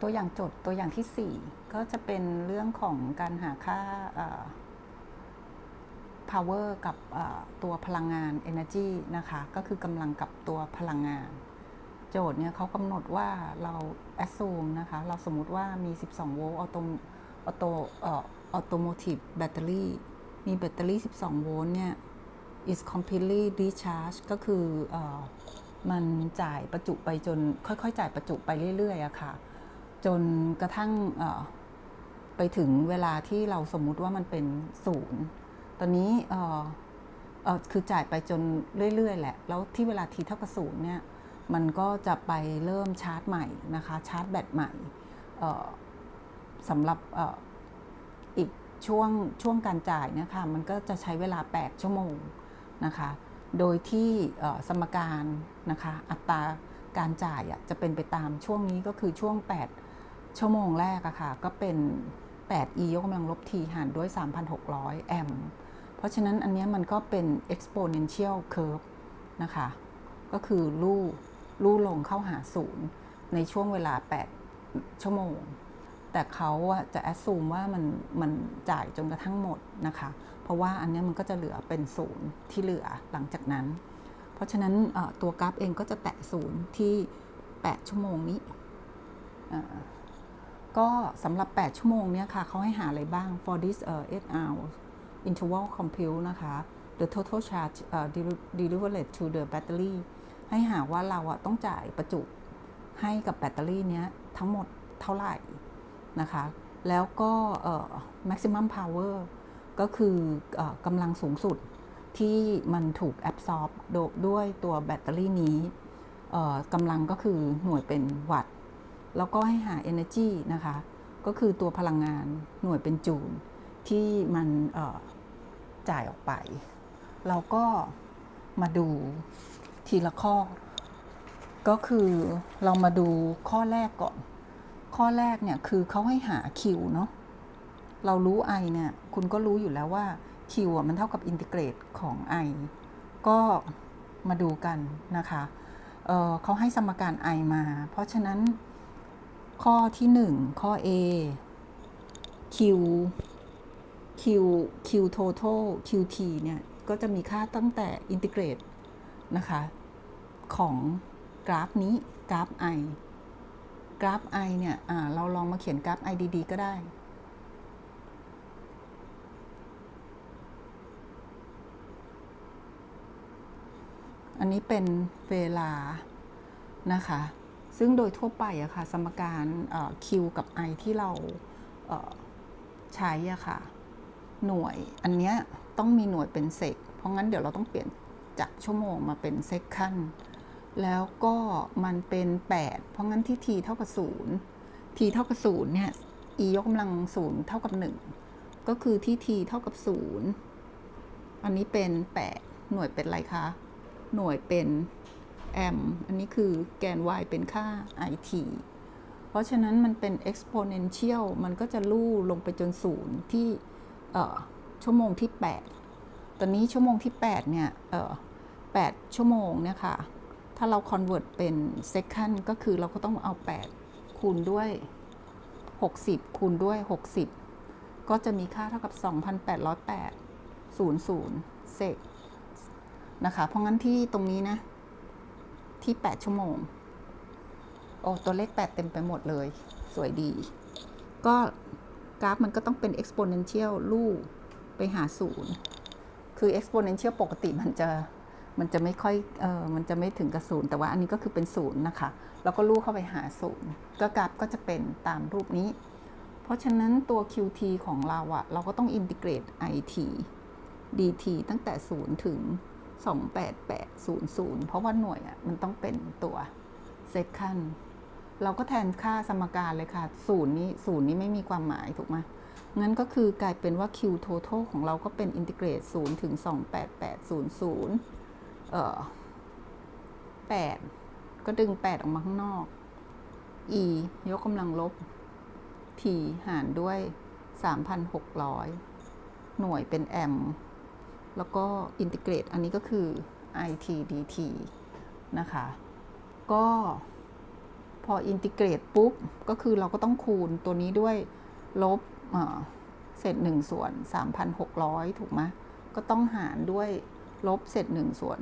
ตัวอย่างโจทย์ตัวอย่างที่ 4 ก็จะเป็นเรื่องของการหาค่า power กับตัวพลังงาน energy นะคะ ก็คือกำลังกับตัวพลังงาน โจทย์เนี่ยเขากำหนดว่าเรา assume นะคะ เราสมมติว่ามี 12 โวลต์ออโตออโตเอ่อ automotive battery มีแบตเตอรี่ 12 โวลต์เนี่ย is completely discharge ก็คือออมันจ่ายประจุไปจนค่อยๆ จ่ายประจุไปเรื่อยๆอะค่ะ จนกระทั่งไปถึงเวลาที่เราสมมุติว่ามันเป็นศูนย์ตอนนี้คือจ่ายไปจนเรื่อย ๆ แหละ แล้วที่เวลาทีเท่ากับศูนย์เนี่ยมันก็จะไปเริ่มชาร์จใหม่นะคะ ชาร์จแบตใหม่สำหรับอ,อีกช่วงช่วงการจ่ายเนี่ยค่ะมันก็จะใช้เวลา 8 ชั่วโมงนะคะ โดยที่สมการนะคะอัตราการจ่ายจะเป็นไปตามช่วงนี้ก็คือช่วง 8 ชั่วโมงแรกอะค่ะ ก็เป็น 8 e ยกกำลังลบ t หารด้วย 3,600 แอมป์เพราะฉะนั้นอันนี้มันก็เป็น exponential curve นะคะ ก็คือลู่ลู่ลงเข้าหาศูนย์ในช่วงเวลา 8 ชั่วโมง แต่เขาจะ assume ว่ามันมันจ่ายจนกระทั่งหมดนะคะ เพราะว่าอันนี้มันก็จะเหลือเป็นศูนย์ที่เหลือหลังจากนั้น เพราะฉะนั้นตัวกราฟเองก็จะแตะศูนย์ที่ 8 ชั่วโมงนี้อ่า ก็สำหรับ 8 ชั่วโมงเนี้ยค่ะเขาให้หาอะไรบ้าง for this uh, 8 hours interval compute นะคะ the total charge uh, delivered to the battery ให้หาว่าเราอะต้องจ่ายประจุให้กับแบตเตอรี่เนี้ยทั้งหมดเท่าไหร่นะคะ แล้วก็เอ่อ maximum power ก็คือเออกำลังสูงสุดที่มันถูกแอบซอร์บด้วยตัวแบตเตอรี่นี้เอ่อกำลังก็คือหน่วยเป็นวัตต์ แล้วก็ให้หา energy นะคะ ก็คือตัวพลังงานหน่วยเป็นจูลที่มันจ่ายออกไป เราก็มาดูทีละข้อ ก็คือเรามาดูข้อแรกก่อน ข้อแรกเนี่ยคือเขาให้หา Q เนาะเรารู้ i เนี่ย คุณก็รู้อยู่แล้วว่า q อะมันเท่ากับอินทิเกรตของ i ก็มาดูกันนะคะเเขาให้สมการ i มา เพราะฉะนั้น ข้อที่ 1 ข้อ a q q q total qt เนี่ย ก็จะมีค่าตั้งแต่อินทิเกรตนะคะ ของกราฟนี้กราฟ i กราฟ i เนี่ยเราลองมาเขียนกราฟ i ดี ๆ ก็ได้ อันนี้เป็นเวลานะคะ ซึ่งโดยทั่วไปอะค่ะ สมการ Q กับ I ที่เราเใช้อะค่ะ หน่วยอันเนี้ยต้องมีหน่วยเป็นเซก เพราะงั้นเดี๋ยวเราต้องเปลี่ยนจากชั่วโมงมาเป็นเซกคันแล้วก็มันเป็น 8 เพราะงั้นที่ t เท่ากับ 0 t เท่ากับ0เนี่ย e ยกกำลัง 0 เท่ากับ 1 ก็คือที่ t เท่ากับ 0 อันนี้เป็น 8 หน่วยเป็นอะไรคะ หน่วยเป็น แอมอันนี้คือแกน y เป็นค่า it เพราะฉะนั้นมันเป็น exponential มันก็จะลู่ลงไปจนศูนย์ที่ชั่วโมงที่ 8 ตอนนี้ชั่วโมงที่ 8 เนี่ยเอ่อ8ชั่วโมงเนี่ยค่ะ ถ้าเรา convert เป็น second ก็คือเราก็ต้องเอา 8 คูณด้วย 60 คูณด้วย 60 ก็จะมีค่าเท่ากับ 2,808 00เซกนะคะ เพราะงั้นที่ตรงนี้นะ ที่ 8 ชั่วโมง โอ้ตัวเลข 8 เต็มไปหมดเลย สวยดี ก็กราฟมันก็ต้องเป็น exponential ลู่ไปหาศูนย์คือ exponential ปกติมันจะมันจะไม่ค่อยเออมันจะไม่ถึงกับศูนย์แต่ว่าอันนี้ก็คือเป็นศูนย์นะคะ แล้วก็ลู่เข้าไปหาศูนย์ก็กราฟก็จะเป็นตามรูปนี้ เพราะฉะนั้นตัว qt ของเราอะเราก็ต้องอินทิเกรต it dt ตั้งแต่0ถึง 28800 เพราะว่าหน่วยอะมันต้องเป็นตัวเซคันเราก็แทนค่าสมการเลยค่ะศูนย์นี้ศูนย์นี้ไม่มีความหมายถูกไหมงั้นก็คือกลายเป็นว่า q total ของเราก็เป็นอินทิเกรต0ถึง 28800 เอ่อ 8 ก็ดึง 8 ออกมาข้างนอก e ยกกำลังลบ t หารด้วย 3,600 หน่วยเป็นแอมป์ แล้วก็อินทิเกรตอันนี้ก็คือ IT dt นะคะ ก็พออินทิเกรตปุ๊บ ก็คือเราก็ต้องคูณตัวนี้ด้วยลบเศษ1ส่วน 3,600 ถูกไหมก็ต้องหารด้วยลบเศษ1ส่วน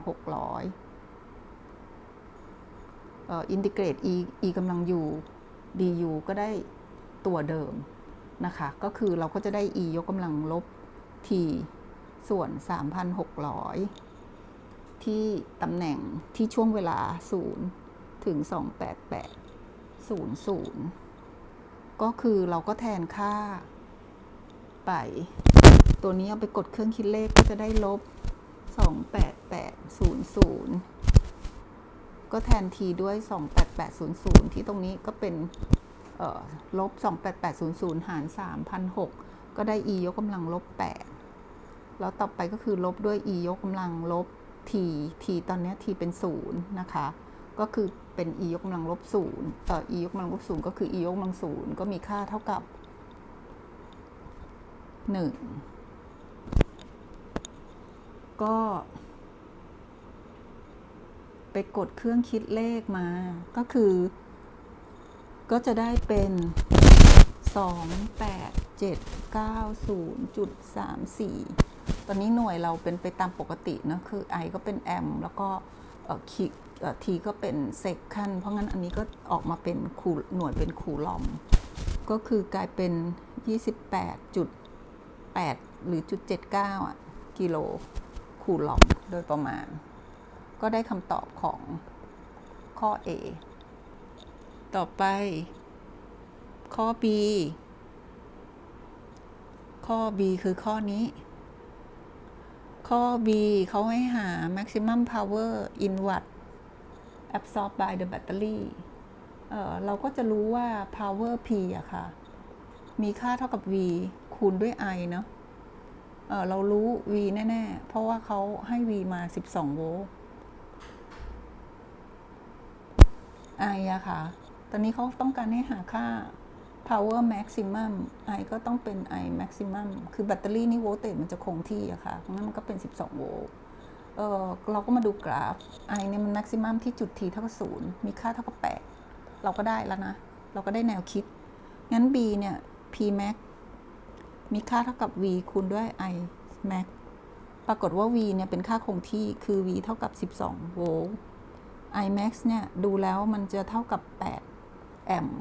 3,600เอ่ออินทิเกรต e e กำลัง u du ก็ได้ตัวเดิมนะคะ ก็คือเราก็จะได้ e ยกกำลังลบ t ส่วน 3,600 ที่ตำแหน่งที่ช่วงเวลา 0 ถึง 288 00 ก็คือเราก็แทนค่า ไป ตัวนี้เอาไปกดเครื่องคิดเลขก็จะได้ลบ 28800 ก็แทนทีด้วย 28800 ที่ตรงนี้ก็เป็นเอ่อลบ 28800 หาร3,006ก็ได้ e ยกกำลังลบ 8 แล้วต่อไปก็คือลบด้วย e ยกกำลังลบ t t ตอนนี้ t เป็น0นะคะ ก็คือเป็น e ยกกำลังลบ0เอ่อ e ยกกำลังลบ0ก็คือ e ยกกำลัง0ก็มีค่าเท่ากับ 1 ก็ ไปกดเครื่องคิดเลขมา ก็คือ ก็จะได้เป็น28,790.34 ตอนนี้หน่วยเราเป็นไปตามปกตินะคือ I ก็เป็นแอมแล้วก็คีทีก็เป็นเซกคันเพราะงั้นอันนี้ก็ออกมาเป็นคูหน่วยเป็นคูลอม ก็คือกลายเป็น 28.8 หรือจุด79อะกิโลคูลอมโดยประมาณ ก็ได้คำตอบของข้อ A ต่อไป ข้อ B ข้อ B คือข้อนี้ ข้อ B เขาให้หา maximum power in watt absorbed by the battery เเราก็จะรู้ว่า power P อะค่ะ มีค่าเท่ากับ V คูณด้วย I เนาะเเรารู้ V แน่ ๆ เพราะว่าเขาให้ V มา 12 โวลต์ I อะค่ะ ตอนนี้เขาต้องการให้หาค่า power maximum I ก็ต้องเป็น I maximum คือแบตเตอรี่นี่โวลเตจมันจะคงที่อะค่ะงั้นมันก็เป็น 12 โวลต์เออเราก็มาดูกราฟ I เนี่ยมัน maximum ที่จุด t เท่ากับ0มีค่าเท่ากับ 8 เราก็ได้แล้วนะ เราก็ได้แนวคิด งั้น B เนี่ย P max มีค่าเท่ากับ V คูณด้วย I max ปรากฏว่า V เนี่ยเป็นค่าคงที่คือ V เท่ากับ 12 โวลต์ I max เนี่ยดูแล้วมันจะเท่ากับ 8 แอมป์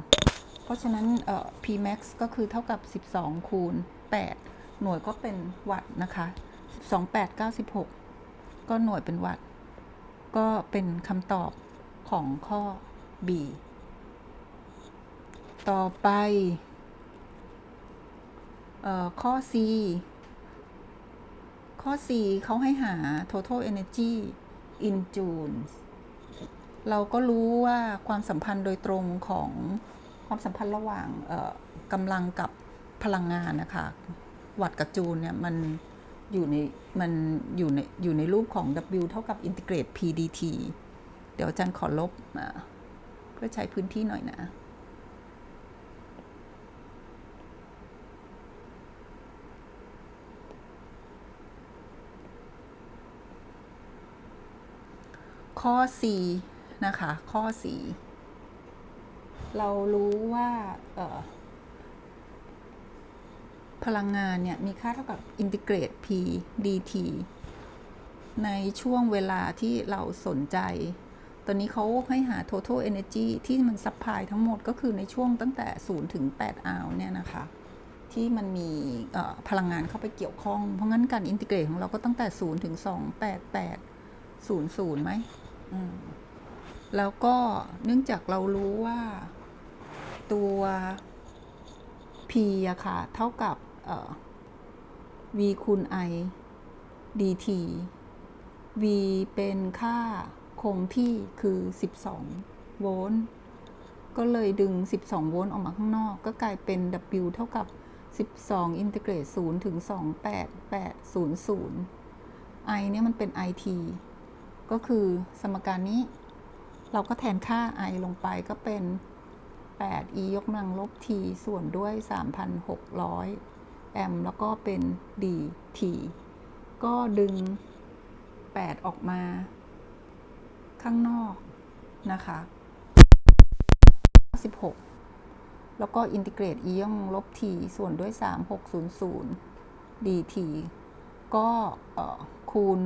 เพราะฉะนั้น P max ก็คือเท่ากับ 12 คูณ 8 หน่วยก็เป็นวัตต์นะคะ2896 ก็หน่วยเป็นวัตต์ก็เป็นคำตอบของข้อ B ต่อไปข้อ C ข้อ C เขาให้หา total energy in joules เราก็รู้ว่าความสัมพันธ์โดยตรงของ ความสัมพันธ์ระหว่างกำลังกับพลังงานนะคะวัตกับจูลเนี่ยมันอยู่ในมันอยู่ในอยู่ในรูปของ W เท่ากับอินทิเกรต P dt เดี๋ยวอาจารย์ขอลบเพื่อใช้พื้นที่หน่อยนะ ข้อ C นะคะ ข้อ C เรารู้ว่าพลังงานเนี่ยมีค่าเท่ากับอินทิเกรต P dt ในช่วงเวลาที่เราสนใจ ตอนนี้เขาให้หา total energy ที่มันซัพพลายทั้งหมดก็คือในช่วงตั้งแต่ 0 ถึง8อาวเนี่ยนะคะ ที่มันมีพลังงานเข้าไปเกี่ยวข้อง เพราะงั้นการอินทิเกรตของเราก็ตั้งแต่ 0 ถึง 288 00ไหม แล้วก็เนื่องจากเรารู้ว่า ตัว p อะค่ะ เท่ากับ v คูณ i dt v เป็นค่าคงที่คือ 12 โวลต์ ก็เลยดึง 12 โวลต์ออกมาข้างนอก ก็กลายเป็น w เท่ากับ 12 อินทิเกรต0ถึง 28800 i เนี่ยมันเป็น it ก็คือสมการนี้ เราก็แทนค่า i ลงไปก็เป็น 8 e ยกกำลังลบ t ส่วนด้วย 3,600 แอมป์แล้วก็เป็น dt ก็ดึง 8 ออกมาข้างนอกนะคะ96แล้วก็อินทิเกรต e ย่องลบ t ส่วนด้วย 3600 dt ก็คูณ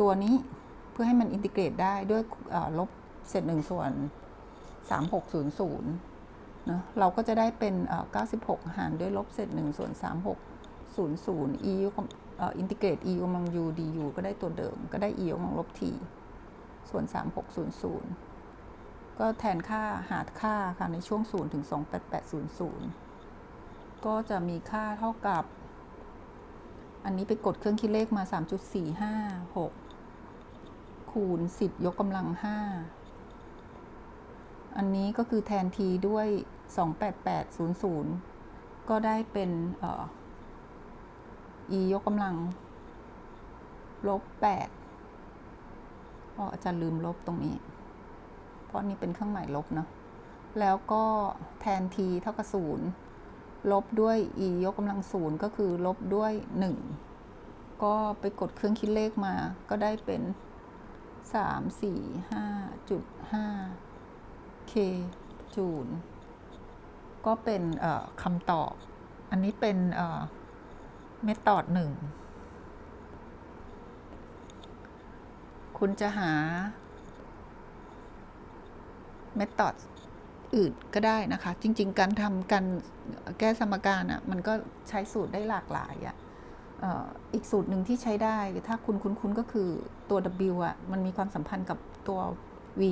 ตัวนี้เพื่อให้มันอินทิเกรตได้ด้วยลบเศษหนึ่งส่วน 3600นะเราก็จะได้เป็นเอ่อ96 หารด้วยลบเศษหนึ่งส่วน 3600 e ยกกำเอ่ออินทิเกรต e กำลัง u du ก็ได้ตัวเดิม ก็ได้ e กำลังลบ t ส่วน 3600 ก็แทนค่าหาค่าค่ะ ในช่วง 0 ถึง 28800 ก็จะมีค่าเท่ากับ อันนี้ไปกดเครื่องคิดเลขมา 3.456 คูณ 10 ยกกำลัง 5 อันนี้ก็คือแทนทีด้วย 28800 ก็ได้เป็นเอ่อ e ยกกำลัง ลบ8อ๋ออาจารย์ลืมลบตรงนี้ เพราะนี่เป็นเครื่องหมายลบเนาะ แล้วก็แทน t เท่ากับ0ลบด้วย e ยกกำลัง0ก็คือลบด้วย 1 ก็ไปกดเครื่องคิดเลขมา ก็ได้เป็น 3 4 5 จุด5 k จูลก็เป็นคำตอบ อันนี้เป็นเมธอดหนึ่ง คุณจะหาเมธอดอื่นก็ได้นะคะ จริง ๆ การทำการแก้สมการอะมันก็ใช้สูตรได้หลากหลายอะเอ่ออีกสูตรหนึ่งที่ใช้ได้ ถ้าคุณคุ้นๆก็คือตัว W อะมันมีความสัมพันธ์กับตัว V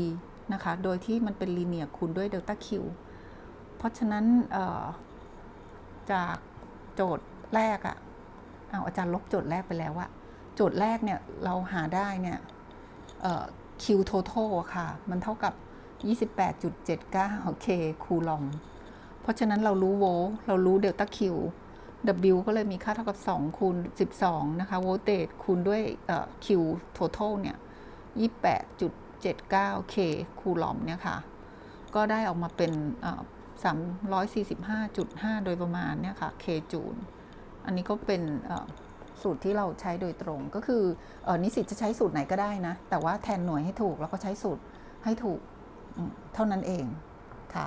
นะคะ โดยที่มันเป็นลีเนียคูณด้วยเดลต้าคิวเพราะฉะนั้นจากโจทย์แรกอะเอาอาจารย์ลบโจทย์แรกไปแล้วว่ะโจทย์แรกเนี่ยเราหาได้เนี่ยคิว total ค่ะ มันเท่ากับ 28.79เคคูลอม เพราะฉะนั้นเรารู้โวล์เรารู้เดลต้าคิว W ก็เลยมีค่าเท่ากับ 2 คูณ 12 นะคะ โวลเตจคูณด้วยคิว total เนี่ย 28.7 79K คูลอมเนี่ยค่ะ ก็ได้ออกมาเป็น 345.5 โดยประมาณเนี่ยค่ะ K จูลอันนี้ก็เป็นสูตรที่เราใช้โดยตรง ก็คืออนิสิตจะใช้สูตรไหนก็ได้นะ แต่ว่าแทนหน่วยให้ถูกแล้วก็ใช้สูตรให้ถูกเท่านั้นเองค่ะ